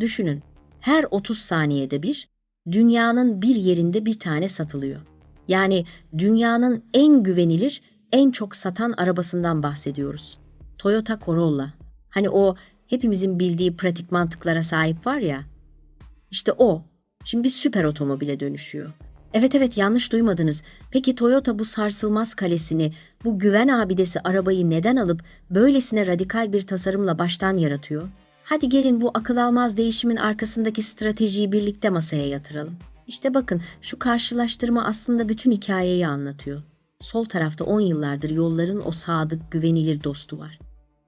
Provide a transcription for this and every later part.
Düşünün, her 30 saniyede bir dünyanın bir yerinde bir tane satılıyor. Yani dünyanın en güvenilir, en çok satan arabasından bahsediyoruz. Toyota Corolla. Hani o hepimizin bildiği pratik mantıklara sahip var ya. İşte o. Şimdi bir süper otomobile dönüşüyor. Evet evet yanlış duymadınız. Peki Toyota bu sarsılmaz kalesini, bu güven abidesi arabayı neden alıp böylesine radikal bir tasarımla baştan yaratıyor? Hadi gelin bu akıl almaz değişimin arkasındaki stratejiyi birlikte masaya yatıralım. İşte bakın şu karşılaştırma aslında bütün hikayeyi anlatıyor. Sol tarafta 10 yıllardır yolların o sadık, güvenilir dostu var.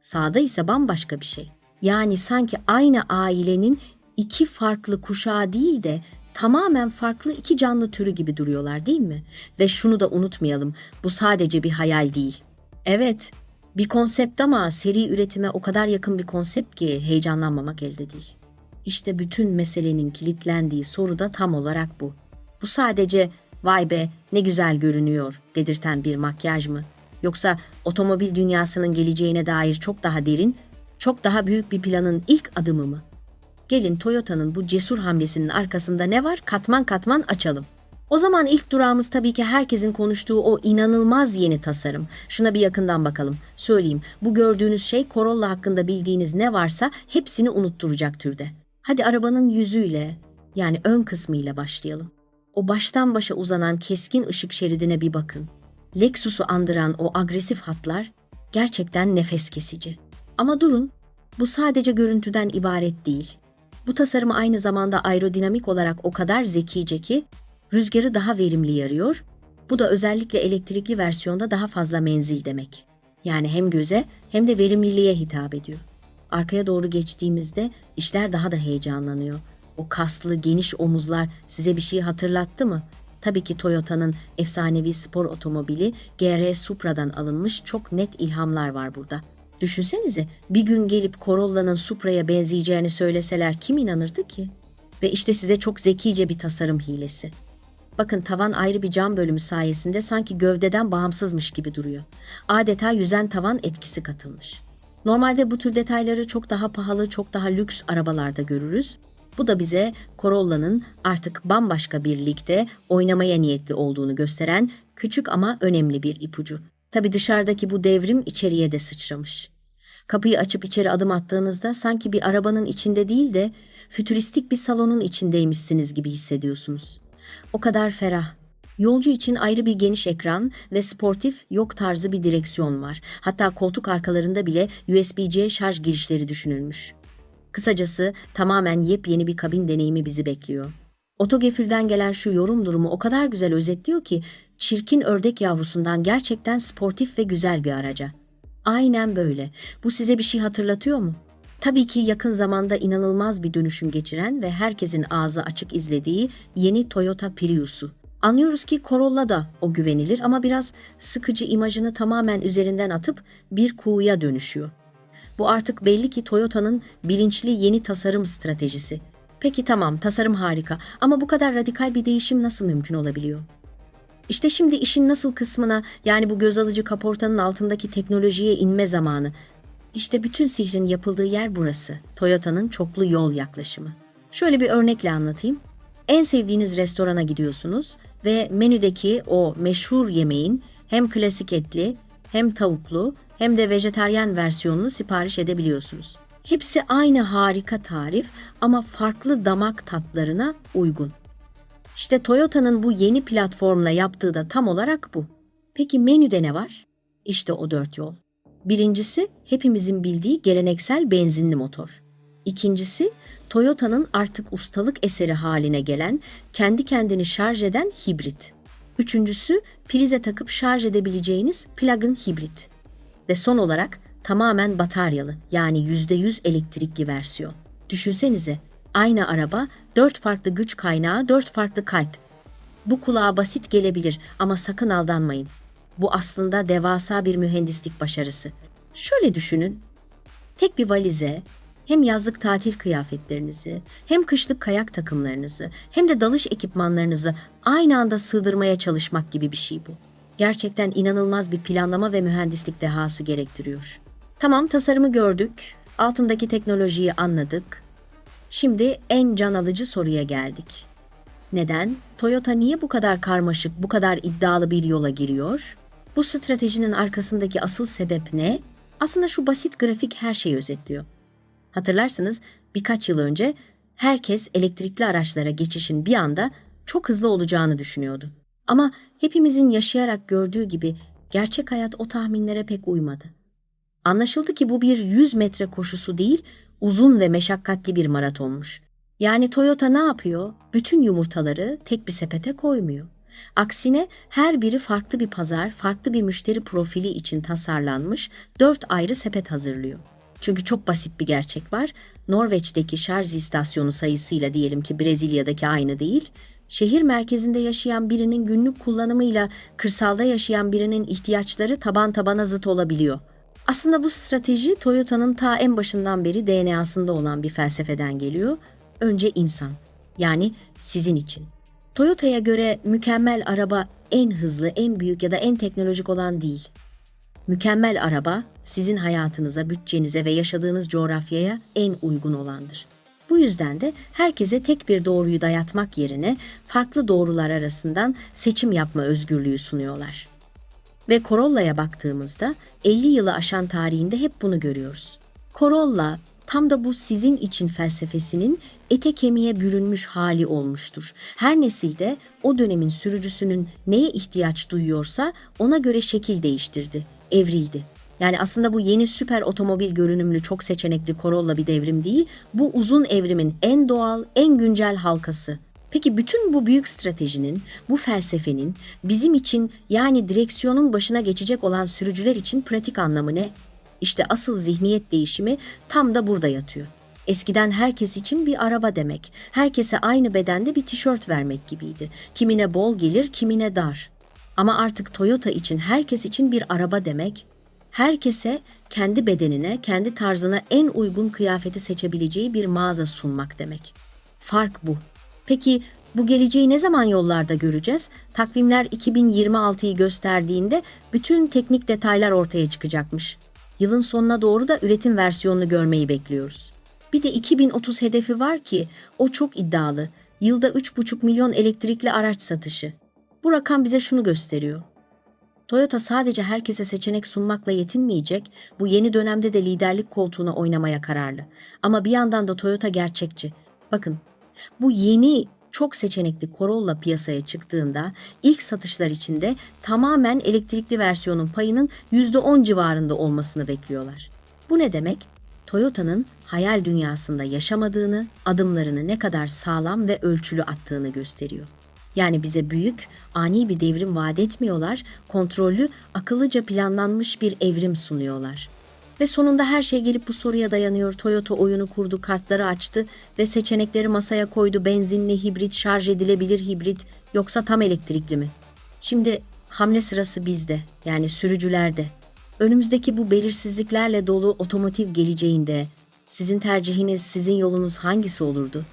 Sağda ise bambaşka bir şey. Yani sanki aynı ailenin iki farklı kuşağı değil de tamamen farklı iki canlı türü gibi duruyorlar değil mi? Ve şunu da unutmayalım, bu sadece bir hayal değil. Evet, bir konsept ama seri üretime o kadar yakın bir konsept ki heyecanlanmamak elde değil. İşte bütün meselenin kilitlendiği soru da tam olarak bu. Bu sadece vay be ne güzel görünüyor dedirten bir makyaj mı? Yoksa otomobil dünyasının geleceğine dair çok daha derin, çok daha büyük bir planın ilk adımı mı? Gelin Toyota'nın bu cesur hamlesinin arkasında ne var katman katman açalım. O zaman ilk durağımız tabii ki herkesin konuştuğu o inanılmaz yeni tasarım. Şuna bir yakından bakalım. Söyleyeyim, bu gördüğünüz şey Corolla hakkında bildiğiniz ne varsa hepsini unutturacak türde. Hadi arabanın yüzüyle, yani ön kısmıyla başlayalım. O baştan başa uzanan keskin ışık şeridine bir bakın. Lexus'u andıran o agresif hatlar gerçekten nefes kesici. Ama durun, bu sadece görüntüden ibaret değil. Bu tasarım aynı zamanda aerodinamik olarak o kadar zekice ki rüzgarı daha verimli yarıyor. Bu da özellikle elektrikli versiyonda daha fazla menzil demek. Yani hem göze hem de verimliliğe hitap ediyor. Arkaya doğru geçtiğimizde işler daha da heyecanlanıyor. O kaslı, geniş omuzlar size bir şey hatırlattı mı? Tabii ki Toyota'nın efsanevi spor otomobili GR Supra'dan alınmış çok net ilhamlar var burada. Düşünsenize bir gün gelip Corolla'nın Supra'ya benzeyeceğini söyleseler kim inanırdı ki? Ve işte size çok zekice bir tasarım hilesi. Bakın tavan ayrı bir cam bölümü sayesinde sanki gövdeden bağımsızmış gibi duruyor. Adeta yüzen tavan etkisi katılmış. Normalde bu tür detayları çok daha pahalı, çok daha lüks arabalarda görürüz. Bu da bize Corolla'nın artık bambaşka bir ligde oynamaya niyetli olduğunu gösteren küçük ama önemli bir ipucu. Tabi dışarıdaki bu devrim içeriye de sıçramış. Kapıyı açıp içeri adım attığınızda sanki bir arabanın içinde değil de fütüristik bir salonun içindeymişsiniz gibi hissediyorsunuz. O kadar ferah. Yolcu için ayrı bir geniş ekran ve sportif yok tarzı bir direksiyon var. Hatta koltuk arkalarında bile USB-C şarj girişleri düşünülmüş. Kısacası tamamen yepyeni bir kabin deneyimi bizi bekliyor. Otogefil'den gelen şu yorum durumu o kadar güzel özetliyor ki çirkin ördek yavrusundan gerçekten sportif ve güzel bir araca. Aynen böyle. Bu size bir şey hatırlatıyor mu? Tabii ki yakın zamanda inanılmaz bir dönüşüm geçiren ve herkesin ağzı açık izlediği yeni Toyota Prius'u. Anlıyoruz ki Corolla da o güvenilir ama biraz sıkıcı imajını tamamen üzerinden atıp bir kuğuya dönüşüyor. Bu artık belli ki Toyota'nın bilinçli yeni tasarım stratejisi. Peki tamam, tasarım harika ama bu kadar radikal bir değişim nasıl mümkün olabiliyor? İşte şimdi işin nasıl kısmına yani bu göz alıcı kaportanın altındaki teknolojiye inme zamanı. İşte bütün sihrin yapıldığı yer burası. Toyota'nın çoklu yol yaklaşımı. Şöyle bir örnekle anlatayım. En sevdiğiniz restorana gidiyorsunuz ve menüdeki o meşhur yemeğin hem klasik etli, hem tavuklu, hem de vejetaryen versiyonunu sipariş edebiliyorsunuz. Hepsi aynı harika tarif ama farklı damak tatlarına uygun. İşte Toyota'nın bu yeni platformla yaptığı da tam olarak bu. Peki menüde ne var? İşte o dört yol. Birincisi hepimizin bildiği geleneksel benzinli motor. İkincisi Toyota'nın artık ustalık eseri haline gelen, kendi kendini şarj eden hibrit. Üçüncüsü prize takıp şarj edebileceğiniz plug-in hibrit. Ve son olarak tamamen bataryalı yani %100 elektrikli versiyon. Düşünsenize aynı araba dört farklı güç kaynağı, dört farklı kalp. Bu kulağa basit gelebilir ama sakın aldanmayın. Bu aslında devasa bir mühendislik başarısı. Şöyle düşünün. Tek bir valize hem yazlık tatil kıyafetlerinizi, hem kışlık kayak takımlarınızı, hem de dalış ekipmanlarınızı aynı anda sığdırmaya çalışmak gibi bir şey bu. Gerçekten inanılmaz bir planlama ve mühendislik dehası gerektiriyor. Tamam tasarımı gördük, altındaki teknolojiyi anladık. Şimdi en can alıcı soruya geldik. Neden? Toyota niye bu kadar karmaşık, bu kadar iddialı bir yola giriyor? Bu stratejinin arkasındaki asıl sebep ne? Aslında şu basit grafik her şeyi özetliyor. Hatırlarsınız birkaç yıl önce herkes elektrikli araçlara geçişin bir anda çok hızlı olacağını düşünüyordu. Ama hepimizin yaşayarak gördüğü gibi gerçek hayat o tahminlere pek uymadı. Anlaşıldı ki bu bir 100 metre koşusu değil, uzun ve meşakkatli bir maratonmuş. Yani Toyota ne yapıyor? Bütün yumurtaları tek bir sepete koymuyor. Aksine her biri farklı bir pazar, farklı bir müşteri profili için tasarlanmış dört ayrı sepet hazırlıyor. Çünkü çok basit bir gerçek var. Norveç'teki şarj istasyonu sayısıyla diyelim ki Brezilya'daki aynı değil. Şehir merkezinde yaşayan birinin günlük kullanımıyla kırsalda yaşayan birinin ihtiyaçları taban tabana zıt olabiliyor. Aslında bu strateji Toyota'nın ta en başından beri DNA'sında olan bir felsefeden geliyor. Önce insan. Yani sizin için. Toyota'ya göre mükemmel araba en hızlı, en büyük ya da en teknolojik olan değil. Mükemmel araba sizin hayatınıza, bütçenize ve yaşadığınız coğrafyaya en uygun olandır. Bu yüzden de herkese tek bir doğruyu dayatmak yerine farklı doğrular arasından seçim yapma özgürlüğü sunuyorlar. Ve Corolla'ya baktığımızda 50 yılı aşan tarihinde hep bunu görüyoruz. Corolla tam da bu sizin için felsefesinin ete kemiğe bürünmüş hali olmuştur. Her nesilde o dönemin sürücüsünün neye ihtiyaç duyuyorsa ona göre şekil değiştirdi, evrildi. Yani aslında bu yeni süper otomobil görünümlü çok seçenekli Corolla bir devrim değil, bu uzun evrimin en doğal, en güncel halkası. Peki bütün bu büyük stratejinin, bu felsefenin bizim için yani direksiyonun başına geçecek olan sürücüler için pratik anlamı ne? İşte asıl zihniyet değişimi tam da burada yatıyor. Eskiden herkes için bir araba demek, herkese aynı bedende bir tişört vermek gibiydi. Kimine bol gelir, kimine dar. Ama artık Toyota için herkes için bir araba demek, herkese kendi bedenine, kendi tarzına en uygun kıyafeti seçebileceği bir mağaza sunmak demek. Fark bu. Peki bu geleceği ne zaman yollarda göreceğiz? Takvimler 2026'yı gösterdiğinde bütün teknik detaylar ortaya çıkacakmış. Yılın sonuna doğru da üretim versiyonunu görmeyi bekliyoruz. Bir de 2030 hedefi var ki o çok iddialı. Yılda 3,5 milyon elektrikli araç satışı. Bu rakam bize şunu gösteriyor. Toyota sadece herkese seçenek sunmakla yetinmeyecek, bu yeni dönemde de liderlik koltuğuna oynamaya kararlı. Ama bir yandan da Toyota gerçekçi. Bakın, bu yeni çok seçenekli Corolla piyasaya çıktığında ilk satışlar içinde tamamen elektrikli versiyonun payının %10 civarında olmasını bekliyorlar. Bu ne demek? Toyota'nın hayal dünyasında yaşamadığını, adımlarını ne kadar sağlam ve ölçülü attığını gösteriyor. Yani bize büyük, ani bir devrim vaat etmiyorlar, kontrollü, akıllıca planlanmış bir evrim sunuyorlar. Ve sonunda her şey gelip bu soruya dayanıyor. Toyota oyunu kurdu, kartları açtı ve seçenekleri masaya koydu. Benzinli, hibrit, şarj edilebilir hibrit yoksa tam elektrikli mi? Şimdi hamle sırası bizde, yani sürücülerde. Önümüzdeki bu belirsizliklerle dolu otomotiv geleceğinde sizin tercihiniz, sizin yolunuz hangisi olurdu?